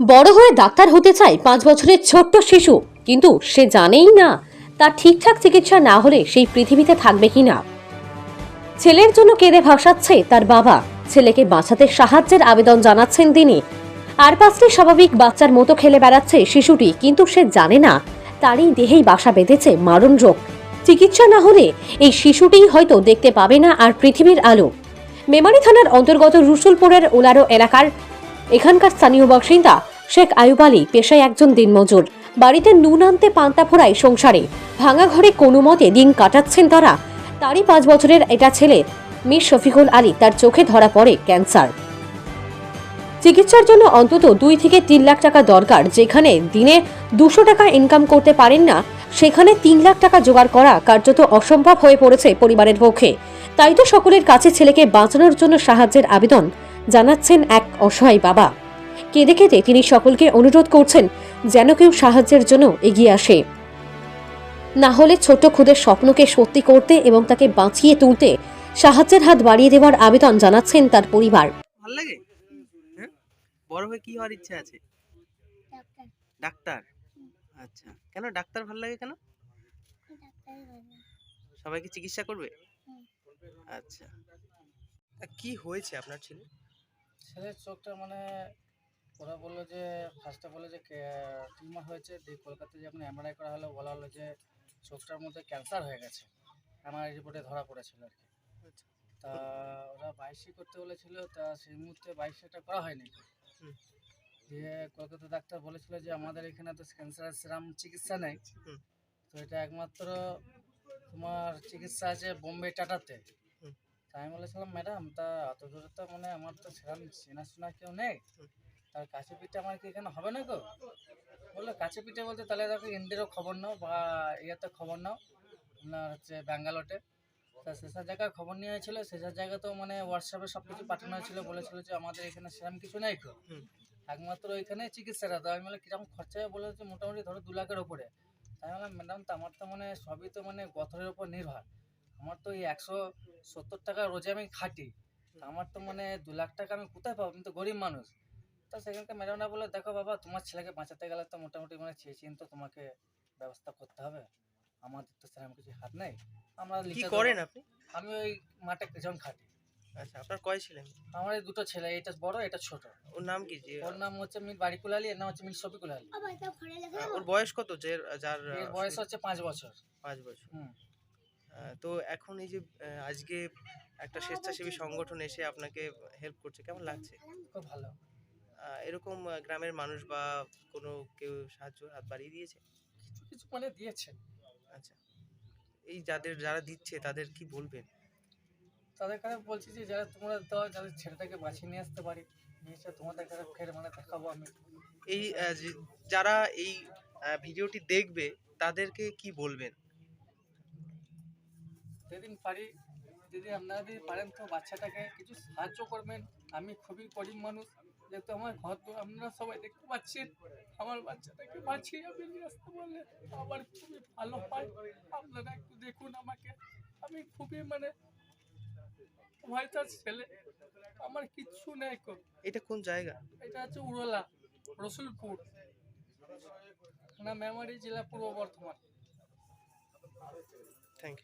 বড় হয়ে ডাক্তার হতে চায় পাঁচ বছরের ছোট্ট শিশু। কিন্তু সে জানেই না তার ঠিকঠাক চিকিৎসা না হলে সেই পৃথিবীতে থাকবে কিনা ছেলের জন্য কেঁদে ভাসাচ্ছে তার বাবা। ছেলেকে বাঁচাতে সাহায্যের আবেদন জানাচ্ছেন তিনি। আর পাঁচটি স্বাভাবিক বাচ্চার মতো খেলে বেড়াচ্ছে শিশুটি, কিন্তু সে জানে না তারই দেহেই বাসা বেঁধেছে মারণ রোগ। চিকিৎসা না হলে এই শিশুটিই হয়তো দেখতে পাবে না আর পৃথিবীর আলো। মেমারি থানার অন্তর্গত রুসুলপুরের উলারো এলাকার এখানকার স্থানীয় বাসিন্দা শেখ আয়ুব আলী পেশায় একজন দিনমজুর। বাড়িতে নুন আনতে পান্তা ফোড়ায় সংসারে। ভাঙা ঘরে কোনো মতে দিন কাটাচ্ছেন তারা। তারই পাঁচ বছরের এটা ছেলে মির শফিকুল আলী তার চোখে ধরা পড়ে ক্যান্সার। চিকিৎসার জন্য অন্তত দুই থেকে তিন লাখ টাকা দরকার। যেখানে দিনে দুশো টাকা ইনকাম করতে পারেন না, সেখানে তিন লাখ টাকা জোগাড় করা কার্যত অসম্ভব হয়ে পড়েছে পরিবারের পক্ষে। তাই তো সকলের কাছে ছেলেকে বাঁচানোর জন্য সাহায্যের আবেদন জানাচ্ছেন এক অসহায় বাবা। কেঁদে কেঁদে তিনি সকলকে অনুরোধ করছেন যেন কেউ সাহায্যের জন্য এগিয়ে আসে। না হলে ছোট খুদের স্বপ্নকে সত্যি করতে এবং তাকে বাঁচিয়ে তুলতে সাহায্যের হাত বাড়িয়ে দেওয়ার আবেদন জানাচ্ছেন তার পরিবার। ভালো লাগে? হ্যাঁ? বড় হয়ে কি হওয়ার ইচ্ছা আছে? ডাক্তার। ডাক্তার? আচ্ছা। কেন ডাক্তার ভালো লাগে কেন? সবাইকে চিকিৎসা করবে? আচ্ছা। কি হয়েছে আপনার ছেলে? ছেলের চোখটা মানে ওরা বলল যে ফার্স্টে বলল যে টিউমার হয়েছে দিয়ে কলকাতায় যখন এমআরআই করা হলো বলা হলো যে চোখটার মধ্যে ক্যান্সার হয়ে গেছে এমআরআই রিপোর্টে ধরা পড়েছিল আর কি আচ্ছা। তা ওরা বাইশি করতে বলেছিল তা সেই মুহূর্তে বাইশিটা করা হয়নি। দিয়ে কলকাতা ডাক্তার বলেছিল যে আমাদের এখানে তো ক্যান্সারের সেরাম চিকিৎসা নেই তো এটা একমাত্র তোমার চিকিৎসা আছে বোম্বে টাটাতে। তা আমি বলেছিলাম, ম্যাডাম, তা অত দূরে তো মানে আমার তো সেরকম চেনাশোনা কেউ নেই। তার কাছে পিঠে আমার কি এখানে হবে না গো? বলল, কাছে পিঠে বলতে তাহলে দেখো ইন্ডিয়ারও খবর নাও বা ইয়েতে খবর নাও। আপনার হচ্ছে ব্যাঙ্গালোটে তা সেসব জায়গায় খবর নিয়ে হয়েছিল। সেসব জায়গায় তো মানে হোয়াটসঅ্যাপে সব কিছু পাঠানো হয়েছিল। বলেছিল যে আমাদের এখানে সেরকম কিছু নেই গো। একমাত্র ওইখানে চিকিৎসাটা তো আমি বলে কীরকম খরচা বলে মোটামুটি ধরো দু লাখের ওপরে তাই বললাম, ম্যাডাম, তো আমার তো মানে সবই তো মানে গথরের ওপর নির্ভর। আমার তো এই একশো সত্তর টাকা রোজে আমি খাটি। আমার তো মানে দু লাখ টাকা আমি কোথায় পাবো? আমি তো গরিব মানুষ। তা সেখানকার ম্যাডামরা বলে দেখো বাবা তোমার ছেলেকে বাঁচাতে গেলে তো মোটামুটি মানে চেয়ে তো তোমাকে ব্যবস্থা করতে হবে। আমাদের তো সেরকম কিছু হাত নেই। আমরা কি করেন আপনি? আমি ওই মাঠে যখন খাটি। আচ্ছা আপনার কয় ছিলেন আমার এই দুটো ছেলে এটা বড় এটা ছোট। ওর নাম কি? যে ওর নাম হচ্ছে মির বাড়িকুল আলী এর নাম হচ্ছে মির শফিকুল আলী। আহ, ওর বয়স কত? যে যার বয়স হচ্ছে পাঁচ বছর। পাঁচ বছর। হুম। তো এখন এই যে আজকে একটা স্বেচ্ছাসেবী সংগঠন এসে আপনাকে হেল্প করছে কেমন লাগছে? খুব ভালো। এরকম গ্রামের মানুষ বা কোনো কেউ সাহায্য হাত বাড়িয়ে দিয়েছে? কিছু কিছু মানে দিয়েছে। আচ্ছা। এই যাদের যারা দিচ্ছে তাদের কি বলবেন? তাদের কাছে বলছি যে যারা তোমরা দাও যাদের ছেলেটাকে বাঁচিয়ে নিয়ে আসতে পারি এসে তোমাদের কাছে ফের মানে দেখাবো আমি। এই যে- যারা এই ভিডিওটি দেখবে তাদেরকে কি বলবেন? যেদিন পারি যদি আপনারা যদি পারেন তো বাচ্চাটাকে কিছু সাহায্য করবেন। আমি খুবই গরিব মানুষ যেহেতু আমার ঘর তো আপনারা সবাই দেখতে পাচ্ছেন আমার বাচ্চাটাকে বাঁচিয়ে আপনি নিয়ে আসতে বললে আমার খুবই ভালো হয়। আপনারা একটু দেখুন আমাকে। আমি খুবই মানে ছেলে আমার কিচ্ছু নেই কো। এটা কোন জায়গা? এটা হচ্ছে উড়লা রসুলপুর। না মেমারি জেলা পূর্ব বর্ধমান। Thank you